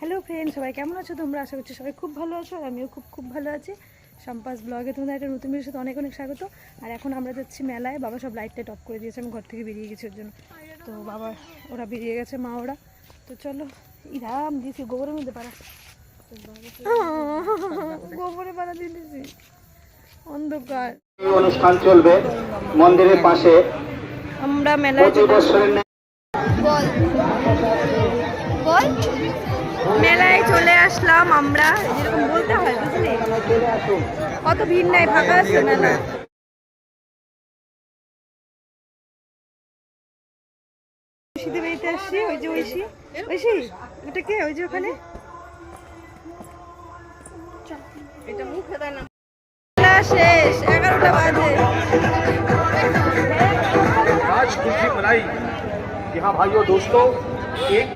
Hello friend সবাই কেমন আছো? তোমরা আশা করছি সবাই খুব ভালো আছো আর আমিও খুব খুব ভালো আছি। সম্পাস ব্লগে তোমাদের একটা নতুন ভিডিওর সাথে অনেক অনেক স্বাগত। আর এখন আমরা যাচ্ছি মেলায়। বাবা সব লাইট টাইট অফ করে দিয়েছে। আমি ঘর থেকে বেরিয়ে গেছি ওর জন্য। তো বাবা ওরা বেরিয়ে গেছে মা ওরা। তো চলো ইরাম দিয়েছি গোবরের মধ্যে পাড়া। গোবরে পাড়া দিয়ে দিয়েছি অন্ধকার। অনুষ্ঠান চলবে মন্দিরের পাশে। আমরা মেলায় বল। বল। মেলায় চলে আসলাম আমরা যেরকম বলতে হয় বুঝলি কত ভিড় নাই ফাঁকা আছে মেলা ঐশীতে বেরিতে আসছি ওই যে ঐশী ঐশী ওটা কে ওই যে ওখানে মেলা শেষ এগারোটা বাজে राज कुल्फी मलाई यहाँ भाइयों दोस्तों एक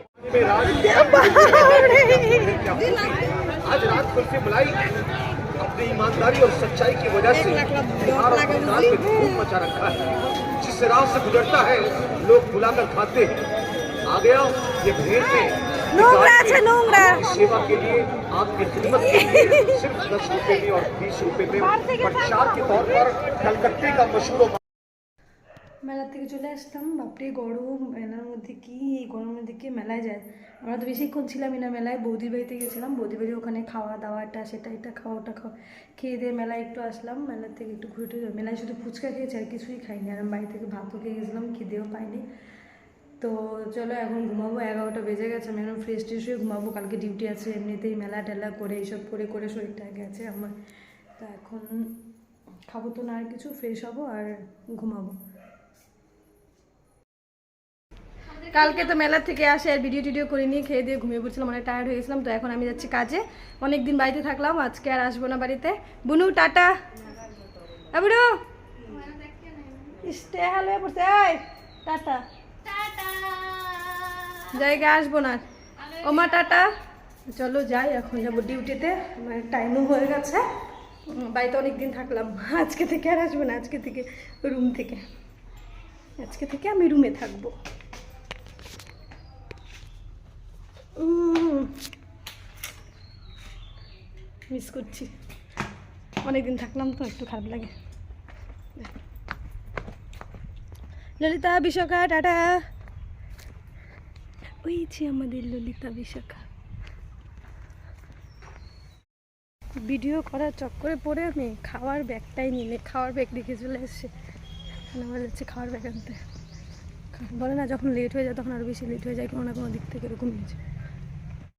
आज रात फिर से बुलाई अपनी ईमानदारी और सच्चाई की वजह से बिहार और बंगाल में धूम मचा रखा है जिस राह से गुजरता है लोग बुलाकर खाते हैं। आ गया ये भीड़ में सेवा के लिए आपकी खिदमत सिर्फ़ दस रुपए में और बीस रुपए में प्रचार के तौर पर कलकत्ते का मशहूर মেলা থেকে চলে আসলাম বাপরে, গরম, মেলার মধ্যে কি, এই গরমের মধ্যে কি মেলায় যায়? আমরা তো বেশিক্ষণ ছিলামই না মেলায়, বৌদির বাড়িতে গেছিলাম। বৌদির বাড়ি ওখানে খাওয়া দাওয়াটা সেটা এটা খাওয়া ওটা খাওয়া খেয়ে দিয়ে মেলায় একটু আসলাম। মেলার থেকে একটু ঘুরে টুরে মেলায় শুধু ফুচকা খেয়েছি, আর কিছুই খাইনি। আর বাড়ি থেকে ভাতও খেয়ে গেছিলাম, খিদেও পাইনি। তো চলো, এখন ঘুমাবো। এগারোটা বেজে গেছে, আমি এখন ফ্রেশ ট্রেশ হয়ে ঘুমাবো। কালকে ডিউটি আছে, এমনিতেই মেলা টেলা করে, এইসব করে করে শরীরটা গেছে আমার। তো এখন খাব তো না আর কিছু ফ্রেশ হব আর ঘুমাবো। কালকে তো মেলা থেকে আসে আর ভিডিও টিডিও করে নিয়ে খেয়ে দিয়ে ঘুমিয়ে পড়ছিলাম অনেক টায়ার্ড হয়ে গেছিলাম তো এখন আমি যাচ্ছি কাজে। অনেক দিন বাড়িতে থাকলাম আজকে আর আসব না বাড়িতে। বুনু টাটা। বুনু! স্টে হ্যালো পড়ছে টাটা। জায়গা আসব না। ওমা টাটা। চলো যাই এখন যাব ডিউটিতে। আমার টাইমও হয়ে গেছে। বাড়িতে অনেক দিন থাকলাম। আজকে থেকে আর আসব না আজকে থেকে রুম থেকে। আজকে থেকে আমি রুমে থাকব। মিস করছি। অনেকদিন থাকলাম তো, একটু খারাপ লাগে। ললিতা বিশাখা, টাটা। ওই যে আমাদের ললিতা বিশাখা। ভিডিও করার চক্করে পড়ে আমি খাওয়ার ব্যাগটাই নিলে খাওয়ার ব্যাগ রেখে চলে এসছে। আমার যাচ্ছে খাওয়ার ব্যাগ আনতে। বলে না, যখন লেট হয়ে যায়, তখন আরও বেশি লেট হয়ে যায়, কোনো না কোনো দিক থেকে এরকম হয়েছে